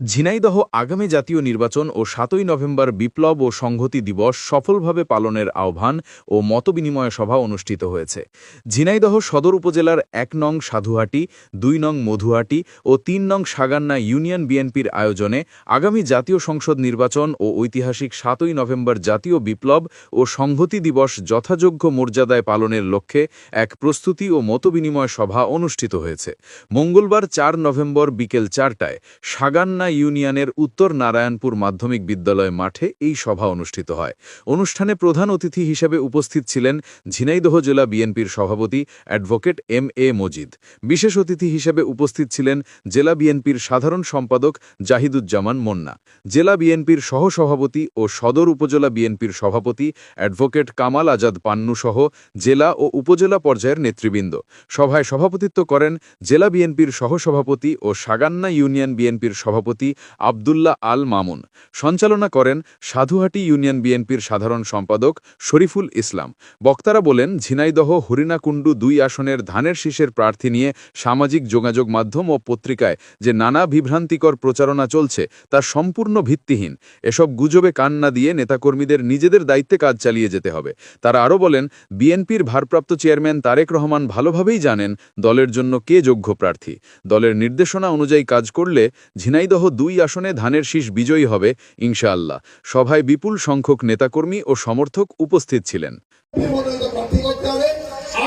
ঝিনাইদহ আগামী জাতীয় নির্বাচন ও সাতই নভেম্বর বিপ্লব ও সংহতি দিবস সফলভাবে পালনের আহ্বান ও মতবিনিময় সভা অনুষ্ঠিত হয়েছে। ঝিনাইদহ সদর উপজেলার এক নং সাধুহাটি, দুই নং মধুহাটি ও তিন নং সাগান্না ইউনিয়ন বিএনপির আয়োজনে আগামী জাতীয় সংসদ নির্বাচন ও ঐতিহাসিক সাতই নভেম্বর জাতীয় বিপ্লব ও সংহতি দিবস যথাযোগ্য মর্যাদায় পালনের লক্ষ্যে এক প্রস্তুতি ও মতবিনিময় সভা অনুষ্ঠিত হয়েছে। মঙ্গলবার চার নভেম্বর বিকেল চারটায় সাগান্না ইউনিয়নের উত্তর নারায়ণপুর মাধ্যমিক বিদ্যালয় মাঠে এই সভা অনুষ্ঠিত হয়। অনুষ্ঠানে প্রধান অতিথি হিসেবে উপস্থিত ছিলেন ঝিনাইদহ জেলা বিএনপির সভাপতি অ্যাডভোকেট এম এ মজিদ। বিশেষ অতিথি হিসেবে উপস্থিত ছিলেন জেলা বিএনপির সাধারণ সম্পাদক জাহিদুজ্জামান মন্না, জেলা বিএনপির সহসভাপতি ও সদর উপজেলা বিএনপির সভাপতি অ্যাডভোকেট কামাল আজাদ পান্নু সহ জেলা ও উপজেলা পর্যায়ের নেতৃবৃন্দ। সভায় সভাপতিত্ব করেন জেলা বিএনপির সহসভাপতি ও সাগান্না ইউনিয়ন বিএনপির সভাপতি আবদুল্লাহ আল মামুন। সঞ্চালনা করেন সাধুহাটি ইউনিয়ন বিএনপির সাধারণ সম্পাদক শরীফুল ইসলাম। বক্তারা বলেন, ঝিনাইদহ, হরিণাকুণ্ডু দুই আসনের ধানের শীষের প্রার্থী নিয়ে সামাজিক যোগাযোগ মাধ্যম ও পত্রিকায় যে নানা বিভ্রান্তিকর প্রচারণা চলছে, তা সম্পূর্ণ ভিত্তিহীন। এসব গুজবে কান না দিয়ে নেতাকর্মীদের নিজেদের দায়িত্বে কাজ চালিয়ে যেতে হবে। তারা আরও বলেন, বিএনপির ভারপ্রাপ্ত চেয়ারম্যান তারেক রহমান ভালোভাবেই জানেন দলের জন্য কে যোগ্য প্রার্থী। দলের নির্দেশনা অনুযায়ী কাজ করলে ঝিনাইদহ দুই আসনে ধানের শীষ বিজয়ী হবে ইনশাআল্লাহ। সভায় বিপুল সংখ্যক নেতাকর্মী ও সমর্থক উপস্থিত ছিলেন। মনোনীত প্রার্থী করতে হবে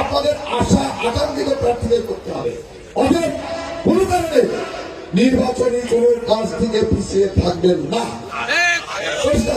আপনাদের আশা আকাঙ্ক্ষিত প্রার্থীদের করতে হবে। অতএব কোনো কারণে নির্বাচনী কোনো কাজ থেকে পিছিয়ে থাকবেন না। চেষ্টা